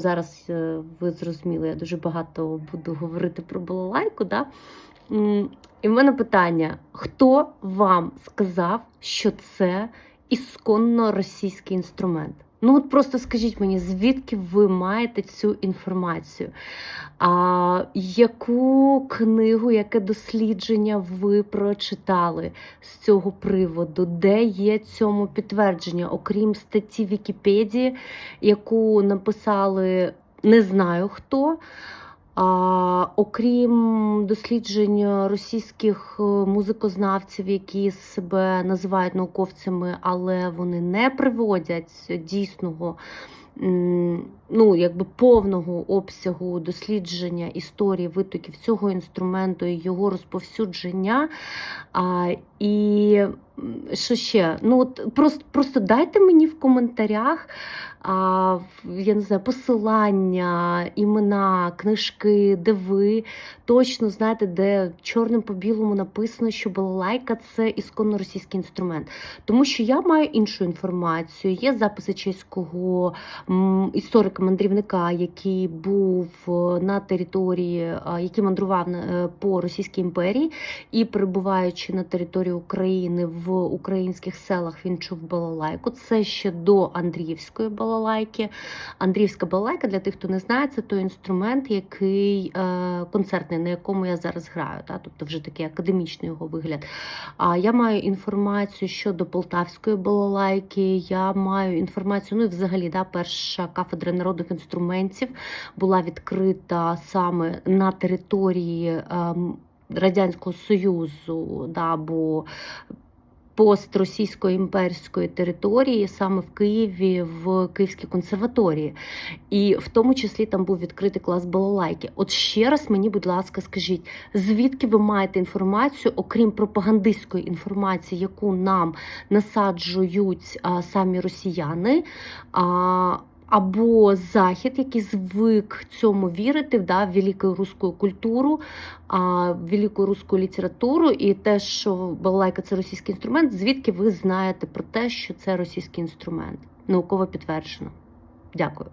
Зараз е, ви зрозуміли, я дуже багато буду говорити про балалайку. Да? І в мене питання: хто вам сказав, що це ісконно російський інструмент? Ну от просто скажіть мені, звідки ви маєте цю інформацію? А, яку книгу, яке дослідження ви прочитали з цього приводу? Де є цьому підтвердження, окрім статті Вікіпедії, яку написали не знаю хто? А, окрім досліджень російських е, музикознавців, які себе називають науковцями, але вони не приводять дійсного ну, якби повного обсягу дослідження історії витоків цього інструменту і його розповсюдження. А, і що ще? Ну, от просто, просто дайте мені в коментарях а, я не знаю, посилання, імена, книжки, де ви точно знаєте, де чорним по білому написано, що балалайка це ісконно російський інструмент. Тому що я маю іншу інформацію. Є записи чеського історика-мандрівника, який був е, на території, який мандрував е, по Російській імперії, і перебуваючи на території України в українських селах, він чув балалайку. Це ще до Андріївської балалайки. Андріївська балалайка, для тих, хто не знає, це той інструмент, який е, концертний, на якому я зараз граю. Та? Тобто вже такий академічний його вигляд. А я маю інформацію щодо полтавської балалайки. Я маю інформацію. Ну і взагалі, да, перша кафедра народних інструментів була відкрита саме на території. ем, Радянського Союзу, да, бо постросійської імперської території, саме в Києві, в Київській консерваторії. І в тому числі там був відкритий клас балалайки. От ще раз мені, будь ласка, скажіть, звідки ви маєте інформацію, окрім пропагандистської інформації, яку нам насаджують а, самі росіяни? А, або захід, який звик цьому вірити, да, в велику руську культуру, а, в велику руську літературу, і те, що балалайка це російський інструмент, звідки ви знаєте про те, що це російський інструмент? Науково підтверджено. Дякую.